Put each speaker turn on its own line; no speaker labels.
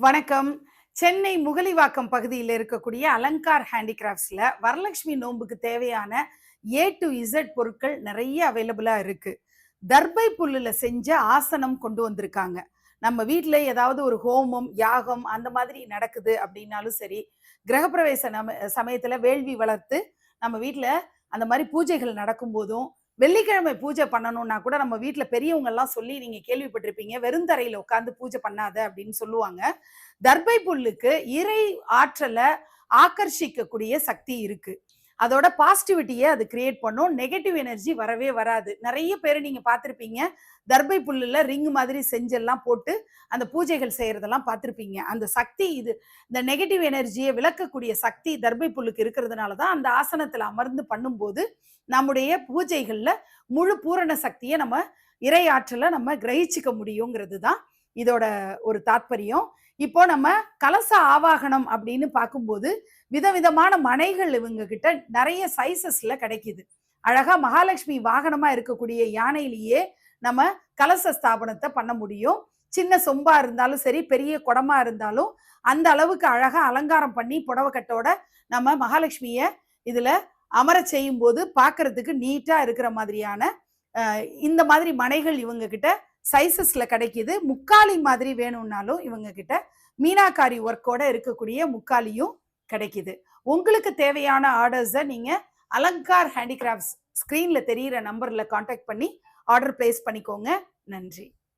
வணக்கம். சென்னை முகலிவாக்கம் பகுதியில் இருக்கக்கூடிய அலங்கார் ஹேண்டிகிராஃப்ட்ஸில் வரலட்சுமி நோன்புக்கு தேவையான ஏ டு இசட் பொருட்கள் நிறைய அவைலபிளாக இருக்குது தர்பை புல்லில் செஞ்ச ஆசனம் கொண்டு வந்திருக்காங்க. நம்ம வீட்டில் ஏதாவது ஒரு ஹோமம் யாகம் அந்த மாதிரி நடக்குது அப்படின்னாலும் சரி கிரகப்பிரவேச நம சமயத்தில் வேள்வி வளர்த்து நம்ம வீட்டில் அந்த மாதிரி பூஜைகள் நடக்கும்போதும் வெள்ளிக்கிழமை பூஜை பண்ணணும்னா கூட நம்ம வீட்டில் பெரியவங்க எல்லாம் சொல்லி நீங்கள் கேள்விப்பட்டிருப்பீங்க வெறுந்தரையில் உட்காந்து பூஜை பண்ணாத அப்படின்னு சொல்லுவாங்க. தர்பை புல்லுக்கு இறை ஆற்றலை ஆக்கர்ஷிக்கக்கூடிய சக்தி இருக்கு. அதோட பாசிட்டிவிட்டியை அது கிரியேட் பண்ணும். நெகட்டிவ் எனர்ஜி வரவே வராது. நிறைய பேர் நீங்க பார்த்துருப்பீங்க. தர்பை புல்லுல ரிங் மாதிரி செஞ்செல்லாம் போட்டு அந்த பூஜைகள் செய்யறதெல்லாம் பார்த்துருப்பீங்க. அந்த சக்தி இது இந்த நெகட்டிவ் எனர்ஜியை விளக்கக்கூடிய சக்தி தர்பை புல்லுக்கு இருக்கிறதுனால தான் அந்த ஆசனத்தில் அமர்ந்து பண்ணும்போது நம்முடைய பூஜைகளில் முழு பூரண சக்தியை நம்ம இறை ஆற்றலை நம்ம கிரகிச்சிக்க முடியுங்கிறது தான் இதோட ஒரு தாற்பயம் இப்போ நம்ம கலச ஆவாகனம் அப்படின்னு பார்க்கும்போது விதவிதமான மனைகள் இவங்க கிட்ட நிறைய சைசஸ்ல கிடைக்குது. அழகா மகாலட்சுமி வாகனமா இருக்கக்கூடிய யானையிலேயே நம்ம கலச ஸ்தாபனத்தை பண்ண முடியும். சின்ன சொம்பா இருந்தாலும் சரி பெரிய குடமா இருந்தாலும் அந்த அளவுக்கு அழகா அலங்காரம் பண்ணி புடவைக்கட்டோட நம்ம மகாலட்சுமிய இதுல அமர செய்யும் போது பார்க்கறதுக்கு நீட்டா இருக்கிற மாதிரியான இந்த மாதிரி மனைகள் இவங்க கிட்ட சைஸஸில் கிடைக்கிது. முக்காலி மாதிரி வேணும்னாலும் இவங்க கிட்ட மீனாக்காரி ஒர்க்கோட இருக்கக்கூடிய முக்காலியும் கிடைக்கிது. உங்களுக்கு தேவையான ஆர்டர்ஸை நீங்கள் அலங்கார் ஹேண்டிகிராஃப்ட்ஸ் ஸ்க்ரீனில் தெரியிற நம்பரில் காண்டாக்ட் பண்ணி ஆர்டர் பிளேஸ் பண்ணிக்கோங்க. நன்றி.